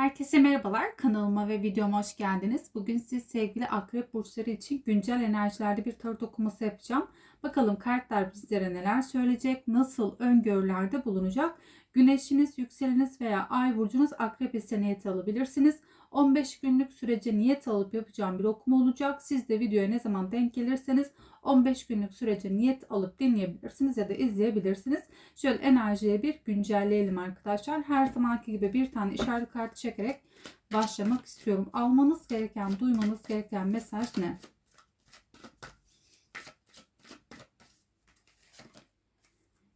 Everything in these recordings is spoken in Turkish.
Herkese merhabalar. Kanalıma ve videoma hoş geldiniz. Bugün siz sevgili akrep burçları için güncel enerjilerde bir tarot okuması yapacağım. Bakalım kartlar bizlere neler söyleyecek, nasıl öngörülerde bulunacak. Güneşiniz, yükseleniz veya ay burcunuz akrep ise niyet alabilirsiniz. 15 günlük sürece niyet alıp yapacağım bir okuma olacak. Siz de videoya ne zaman denk gelirseniz 15 günlük sürece niyet alıp dinleyebilirsiniz ya da izleyebilirsiniz. Şöyle enerjiye bir güncelleyelim arkadaşlar. Her zamanki gibi bir tane işaret kartı çekerek başlamak istiyorum. Almanız gereken, duymanız gereken mesaj ne?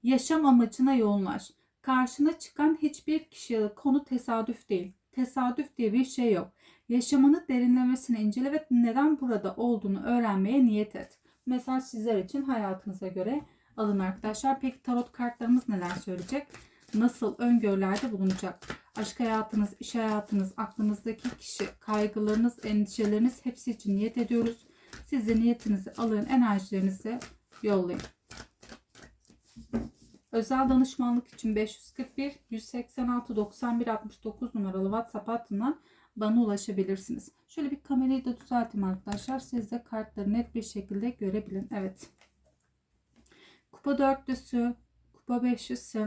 Yaşam amacına yoğunlaş. Karşına çıkan hiçbir kişi konu tesadüf değil. Tesadüf diye bir şey yok. Yaşamını derinlemesine incele ve neden burada olduğunu öğrenmeye niyet et. Mesaj sizler için hayatınıza göre alın arkadaşlar. Peki tarot kartlarımız neler söyleyecek? Nasıl öngörülerde bulunacak? Aşk hayatınız, iş hayatınız, aklınızdaki kişi, kaygılarınız, endişeleriniz hepsi için niyet ediyoruz. Siz de niyetinizi alın, enerjilerinizi yollayın. Özel danışmanlık için 541 186 91 69 numaralı WhatsApp hattından bana ulaşabilirsiniz. Şöyle bir kamerayı da düzelteyim arkadaşlar. Siz de kartları net bir şekilde görebilin. Evet. Kupa dörtlüsü, kupa beşlisi,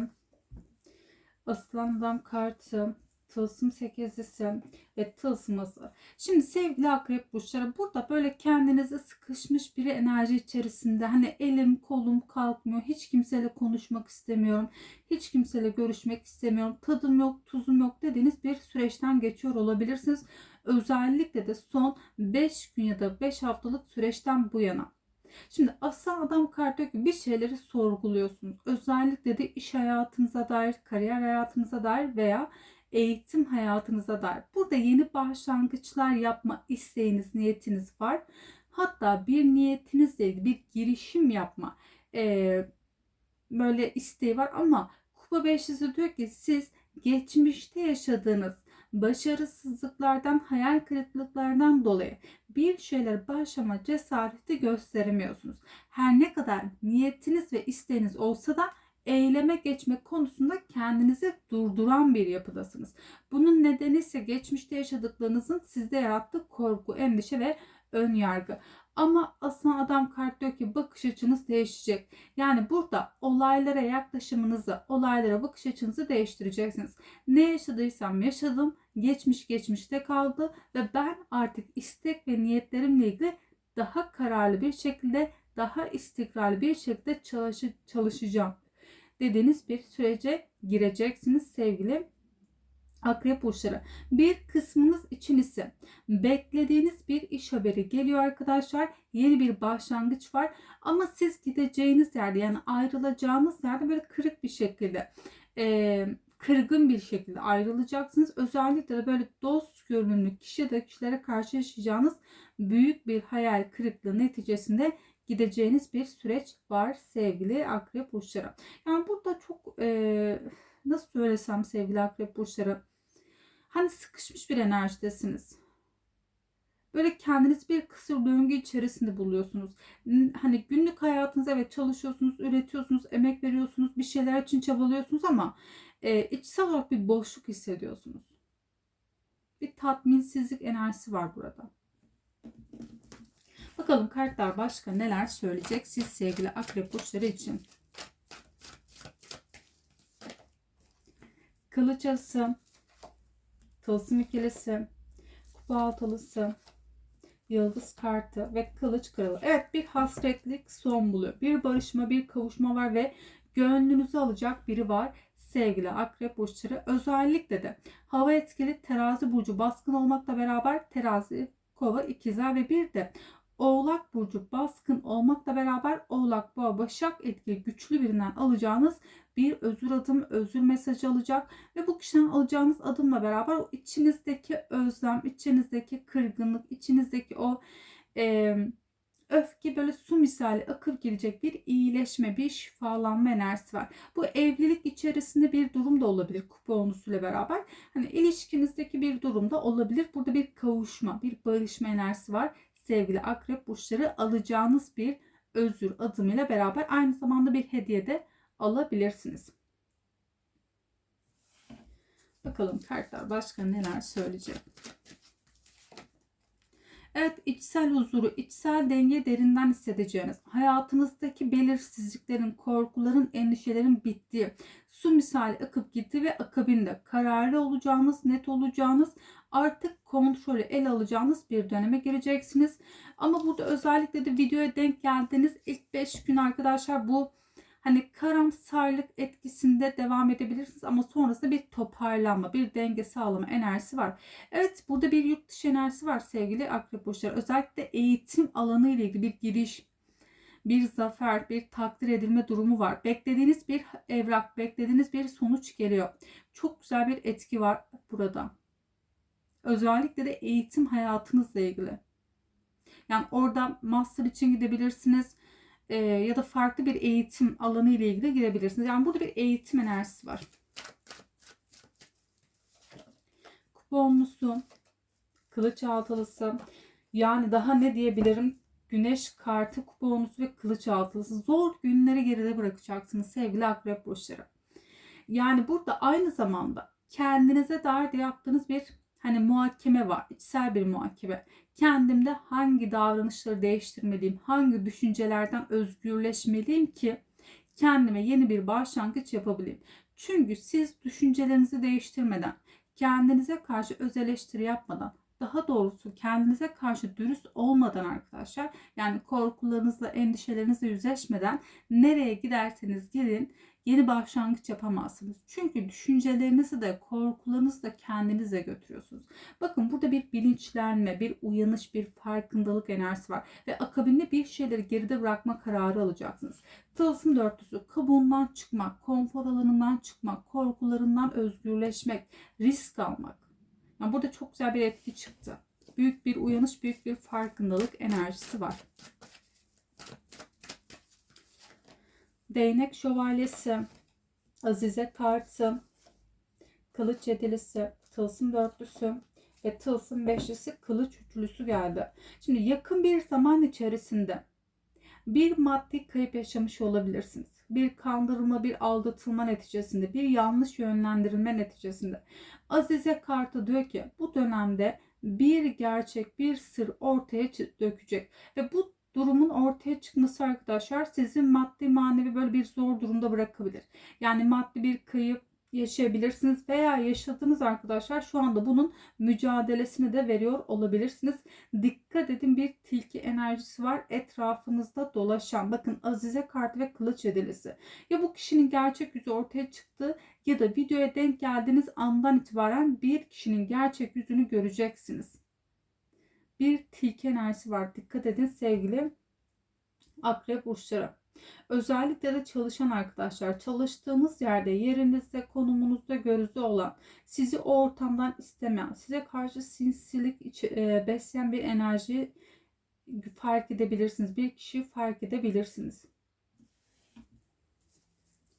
aslan adam kartı, tılsım sekizlisi ve tılsıması. Şimdi sevgili akrep burçları burada böyle kendinizi sıkışmış bir enerji içerisinde hani elim kolum kalkmıyor. Hiç kimseyle konuşmak istemiyorum. Hiç kimseyle görüşmek istemiyorum. Tadım yok, tuzum yok dediğiniz bir süreçten geçiyor olabilirsiniz. Özellikle de son 5 gün ya da 5 haftalık süreçten bu yana. Şimdi aslan adam kartı diyor bir şeyleri sorguluyorsunuz. Özellikle de iş hayatınıza dair, kariyer hayatınıza dair veya eğitim hayatınıza dair. Burada yeni başlangıçlar yapma isteğiniz, niyetiniz var. Hatta bir niyetinizle ilgili bir girişim yapma e, böyle isteği var ama Kupa Beşlisi diyor ki siz geçmişte yaşadığınız başarısızlıklardan, hayal kırıklıklardan dolayı bir şeyler başlama cesareti gösteremiyorsunuz. Her ne kadar niyetiniz ve isteğiniz olsa da eyleme geçmek konusunda kendinizi durduran bir yapıdasınız. Bunun nedeni ise geçmişte yaşadıklarınızın sizde yarattığı korku, endişe ve ön yargı. Ama aslan adam kart diyor ki bakış açınız değişecek. Yani burada olaylara yaklaşımınızı, olaylara bakış açınızı değiştireceksiniz. Ne yaşadıysam yaşadım, geçmiş geçmişte kaldı ve ben artık istek ve niyetlerimle ilgili daha kararlı bir şekilde, daha istikrarlı bir şekilde çalışacağım dediğiniz bir sürece gireceksiniz sevgili Akrep burçları. Bir kısmınız için ise beklediğiniz bir iş haberi geliyor arkadaşlar. Yeni bir başlangıç var. Ama siz gideceğiniz yerde yani ayrılacağınız yerde böyle kırık bir şekilde e, kırgın bir şekilde ayrılacaksınız. Özellikle de böyle dost görünümlü kişi da kişilere karşı yaşayacağınız büyük bir hayal kırıklığı neticesinde gideceğiniz bir süreç var sevgili akrep burçları. Yani burada çok e, nasıl söylesem sevgili akrep burçları hani sıkışmış bir enerjidesiniz. Böyle kendiniz bir kısır döngü içerisinde buluyorsunuz. Hani günlük hayatınızda evet çalışıyorsunuz, üretiyorsunuz, emek veriyorsunuz, bir şeyler için çabalıyorsunuz ama e, içsel olarak bir boşluk hissediyorsunuz. Bir tatminsizlik enerjisi var burada. Bakalım kartlar başka neler söyleyecek siz sevgili akrep burçları için. Kılıç ası, tılsım ikilisi, kupa altılısı, yıldız kartı ve kılıç kralı. Evet bir hasretlik son buluyor. Bir barışma, bir kavuşma var ve gönlünüzü alacak biri var sevgili akrep burçları. Özellikle de hava etkili terazi burcu baskın olmakla beraber terazi, kova, ikizler ve bir de Oğlak burcu baskın olmakla beraber Oğlak, Boğa, Başak etkili güçlü birinden alacağınız bir özür adım, özür mesajı alacak ve bu kişiden alacağınız adımla beraber o içinizdeki özlem, içinizdeki kırgınlık, içinizdeki o e, öfke böyle su misali akıp girecek bir iyileşme, bir şifalanma enerjisi var. Bu evlilik içerisinde bir durum da olabilir kupa onusuyla beraber. Hani ilişkinizdeki bir durum da olabilir. Burada bir kavuşma, bir barışma enerjisi var sevgili akrep burçları alacağınız bir özür adımıyla beraber aynı zamanda bir hediye de alabilirsiniz. Bakalım kartlar başka neler söyleyecek. Evet içsel huzuru, içsel denge derinden hissedeceğiniz, hayatınızdaki belirsizliklerin, korkuların, endişelerin bittiği, su misali akıp gitti ve akabinde kararlı olacağınız, net olacağınız, artık kontrolü el alacağınız bir döneme gireceksiniz. Ama burada özellikle de videoya denk geldiğiniz ilk 5 gün arkadaşlar bu hani karamsarlık etkisinde devam edebilirsiniz ama sonrasında bir toparlanma, bir denge sağlama enerjisi var. Evet burada bir yurt dışı enerjisi var sevgili akrep burçları. Özellikle eğitim alanı ile ilgili bir giriş, bir zafer, bir takdir edilme durumu var. Beklediğiniz bir evrak, beklediğiniz bir sonuç geliyor. Çok güzel bir etki var burada. Özellikle de eğitim hayatınızla ilgili. Yani orada master için gidebilirsiniz e, ya da farklı bir eğitim alanı ile ilgili girebilirsiniz. Yani burada bir eğitim enerjisi var. Kuponlusu, kılıç altılısı, yani daha ne diyebilirim? Güneş kartı, kuponlusu ve kılıç altılısı. Zor günleri geride bırakacaksınız sevgili akrep burçları. Yani burada aynı zamanda kendinize dair de yaptığınız bir hani muhakeme var. içsel bir muhakeme. Kendimde hangi davranışları değiştirmeliyim? Hangi düşüncelerden özgürleşmeliyim ki kendime yeni bir başlangıç yapabileyim? Çünkü siz düşüncelerinizi değiştirmeden, kendinize karşı öz eleştiri yapmadan, daha doğrusu kendinize karşı dürüst olmadan arkadaşlar yani korkularınızla endişelerinizle yüzleşmeden nereye giderseniz gidin yeni başlangıç yapamazsınız. Çünkü düşüncelerinizi de korkularınızı da kendinize götürüyorsunuz. Bakın burada bir bilinçlenme, bir uyanış, bir farkındalık enerjisi var. Ve akabinde bir şeyleri geride bırakma kararı alacaksınız. Tılsım dörtlüsü kabuğundan çıkmak, konfor alanından çıkmak, korkularından özgürleşmek, risk almak. Yani burada çok güzel bir etki çıktı. Büyük bir uyanış, büyük bir farkındalık enerjisi var. Değnek şövalyesi, Azize kartı, kılıç yedilisi, tılsım dörtlüsü ve tılsım beşlisi, kılıç üçlüsü geldi. Şimdi yakın bir zaman içerisinde bir maddi kayıp yaşamış olabilirsiniz. Bir kandırma, bir aldatılma neticesinde, bir yanlış yönlendirilme neticesinde. Azize kartı diyor ki bu dönemde bir gerçek, bir sır ortaya dökecek ve bu durumun ortaya çıkması arkadaşlar sizin maddi manevi böyle bir zor durumda bırakabilir. Yani maddi bir kayıp yaşayabilirsiniz veya yaşadığınız arkadaşlar şu anda bunun mücadelesini de veriyor olabilirsiniz. Dikkat edin bir tilki enerjisi var etrafınızda dolaşan. Bakın Azize kartı ve kılıç edilisi. Ya bu kişinin gerçek yüzü ortaya çıktı ya da videoya denk geldiğiniz andan itibaren bir kişinin gerçek yüzünü göreceksiniz bir tilki enerjisi var. Dikkat edin sevgili akrep burçları. Özellikle de çalışan arkadaşlar çalıştığınız yerde yerinizde konumunuzda gözü olan sizi o ortamdan istemeyen size karşı sinsilik e, besleyen bir enerji fark edebilirsiniz. Bir kişi fark edebilirsiniz.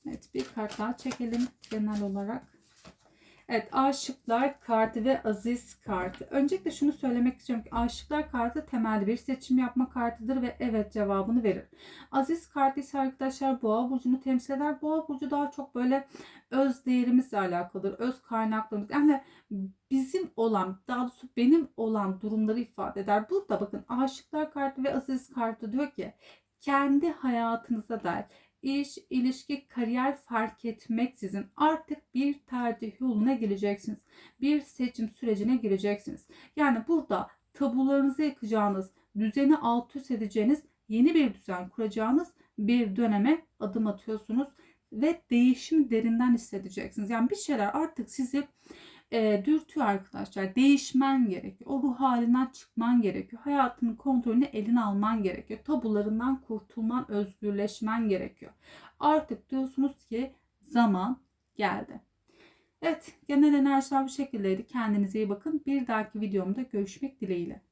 Evet bir kart daha çekelim genel olarak. Evet aşıklar kartı ve aziz kartı. Öncelikle şunu söylemek istiyorum ki aşıklar kartı temelde bir seçim yapma kartıdır ve evet cevabını verir. Aziz kartı ise arkadaşlar boğa burcunu temsil eder. Boğa burcu daha çok böyle öz değerimizle alakalıdır. Öz kaynaklarımız yani bizim olan daha doğrusu benim olan durumları ifade eder. Burada bakın aşıklar kartı ve aziz kartı diyor ki kendi hayatınıza dair iş, ilişki, kariyer fark etmeksizin artık bir tercih yoluna gireceksiniz. Bir seçim sürecine gireceksiniz. Yani burada tabularınızı yıkacağınız, düzeni alt üst edeceğiniz, yeni bir düzen kuracağınız bir döneme adım atıyorsunuz ve değişim derinden hissedeceksiniz. Yani bir şeyler artık sizi e, dürtüyor arkadaşlar. Değişmen gerekiyor. O ruh halinden çıkman gerekiyor. Hayatının kontrolünü eline alman gerekiyor. Tabularından kurtulman, özgürleşmen gerekiyor. Artık diyorsunuz ki zaman geldi. Evet genel enerjiler bu şekildeydi. Kendinize iyi bakın. Bir dahaki videomda görüşmek dileğiyle.